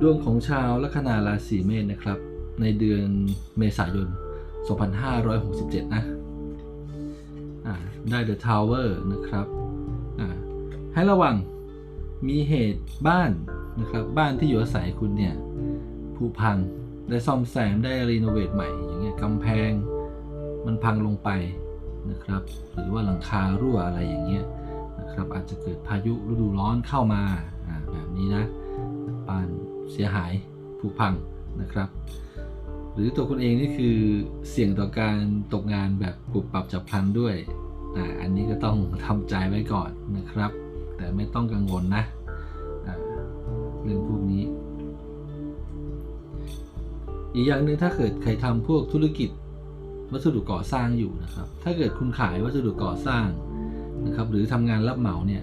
ดวงของชาวลัคนาราศีเมษนะครับ ในเดือนเมษายน 2567 นะอ่าได้ The Tower นะครับให้ระวังมีเหตุบ้านนะครับ บ้านที่อยู่อาศัยคุณเนี่ยผุพังได้ซ่อมแซมได้รีโนเวทใหม่อย่างเงี้ยกำแพงมันพังลงไปนะครับ หรือว่าหลังคารั่วอะไรอย่างเงี้ยนะครับ อาจจะเกิดพายุฤดูร้อนเข้ามาอ่าแบบนี้นะบ้าน เสียหายผุพังนะครับ หรือตัวคุณเองนี่คือเสี่ยงต่อการตกงานแบบปรับปรับจับพลันด้วยอ่าอันนี้ก็ต้องทำใจไว้ก่อนนะครับ แต่ไม่ต้องกังวลนะเรื่องพวกนี้ อีกอย่างหนึ่งถ้าเกิดใครทำพวกธุรกิจวัสดุก่อสร้างอยู่นะครับ ถ้าเกิดคุณขายวัสดุก่อสร้างนะครับ หรือทำงานรับเหมาเนี่ย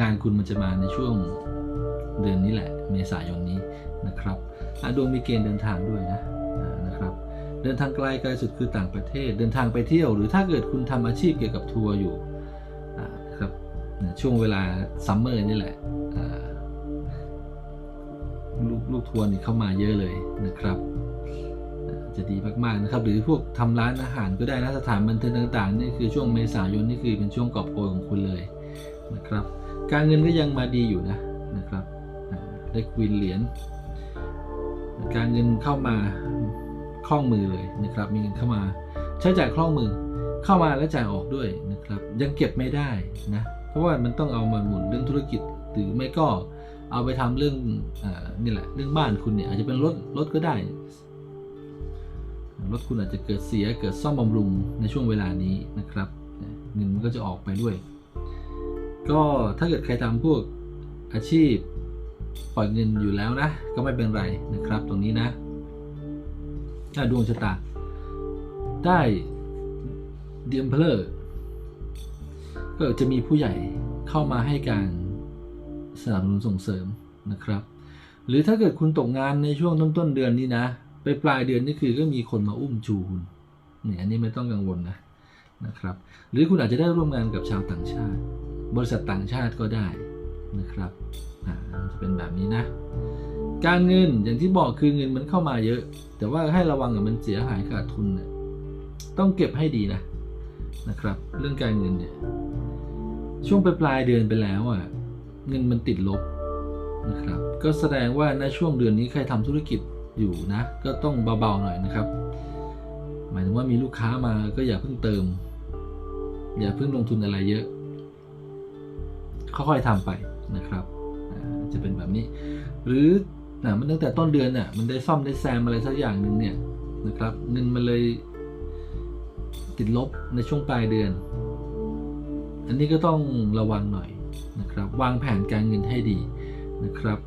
งานคุณมันจะมาในช่วงเดือนนี้แหละ เมษายน ดวงมีเกณฑ์เดินทางด้วยนะนะครับเดินทางไกลไกลสุดคือต่างประเทศ เดินทางไปเที่ยว หรือถ้าเกิดคุณทำอาชีพเกี่ยวกับทัวร์อยู่นะครับช่วงเวลาซัมเมอร์นี่แหละลูกลูกทัวร์นี่เข้ามาเยอะเลยนะครับ จะดีมากๆนะครับ หรือพวกทำร้านอาหารก็ได้นะสถานบันเทิงต่างๆนี่คือช่วงเมษายนนี่คือเป็นช่วงกอบโกยของคุณเลยนะครับ การเงินก็ยังมาดีอยู่นะนะครับได้ควินเหรียญ การเงินเข้ามาคล่องมือเลยนะครับ มีเงินเข้ามา ใช้จ่ายคล่องมือเข้ามาแล้วจ่ายออกด้วยนะครับ ยังเก็บไม่ได้นะเพราะว่ามันต้องเอามาหมุนเรื่องธุรกิจหรือไม่ก็เอาไปทำเรื่องอนี่แหละเรื่องบ้านคุณเนี่ยอาจจะเป็นรถรถก็ได้รถคุณอาจจะเกิดเสียเกิดซ่อมบำรุงในช่วงเวลานี้นะครับเงินมันก็จะออกไปด้วย ก็ถ้าเกิดใครทำพวกอาชีพ ปล่อยเงินอยู่แล้วนะ ก็ไม่เป็นไรนะครับ ตรงนี้นะ ถ้าดวงชะตา ได้เดียมเพลอร์ก็จะมีผู้ใหญ่เข้ามาให้การสนับสนุนส่งเสริมนะครับ หรือถ้าเกิดคุณตกงานในช่วงต้นต้นเดือนนี้นะ ไปปลายเดือนนี่คือก็มีคนมาอุ้มชูคุณเนี่ยอันนี้ไม่ต้องกังวลนะนะครับ หรือคุณอาจจะได้ร่วมงานกับชาวต่างชาติ บริษัทต่างชาติก็ได้ นะครับอ่าจะเป็นแบบนี้นะ การเงินอย่างที่บอกคือเงินมันเข้ามาเยอะ แต่ว่าให้ระวังกับมันเสียหายขาดทุนเนี่ยต้องเก็บให้ดีนะนะครับ เรื่องการเงินเนี่ยช่วงปลายปลายเดือนไปแล้วอะเงินมันติดลบนะครับ ก็แสดงว่าในช่วงเดือนนี้ใครทำธุรกิจอยู่นะ ก็ต้องเบาๆหน่อยนะครับ หมายถึงว่ามีลูกค้ามาก็อย่าเพิ่งเติม อย่าเพิ่งลงทุนอะไรเยอะค่อยๆทำไป นะครับจะเป็นแบบนี้ หรือนะมันตั้งแต่ต้นเดือนเนี่ยมันได้ซ่อมได้แซมอะไรสักอย่างหนึ่งเนี่ยนะครับเงินมันเลยติดลบในช่วงปลายเดือน อันนี้ก็ต้องระวังหน่อยนะครับ วางแผนการเงินให้ดีนะครับ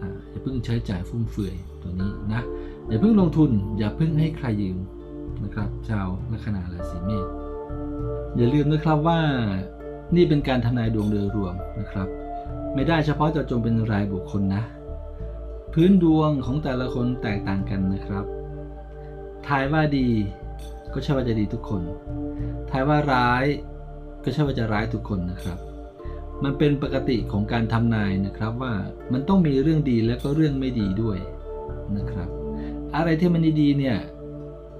อ่าอย่าเพิ่งใช้จ่ายฟุ่มเฟือยตัวนี้นะอย่าเพิ่งลงทุน อย่าเพิ่งให้ใครยืมนะครับ ชาวลัคนาราศีเมษอย่าลืมนะครับว่านี่เป็นการทำนายดวงโดยรวมนะครับ ไม่ได้เฉพาะเจาะจงเป็นรายบุคคลนะ พื้นดวงของแต่ละคนแตกต่างกันนะครับ ทายว่าดีก็ใช่ว่าจะดีทุกคน ทายว่าร้ายก็ใช่ว่าจะร้ายทุกคนนะครับ มันเป็นปกติของการทำนายนะครับว่ามันต้องมีเรื่องดีและก็เรื่องไม่ดีด้วยนะครับ อะไรที่มันดีๆเนี่ย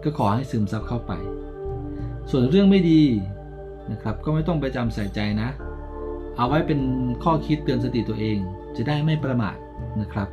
ก็ขอให้ซึมซับเข้าไป ส่วนเรื่องไม่ดีนะครับ ก็ไม่ต้องไปจำใส่ใจนะ เอาไว้เป็นข้อคิดเตือนสติตัวเอง จะได้ไม่ประมาทนะครับ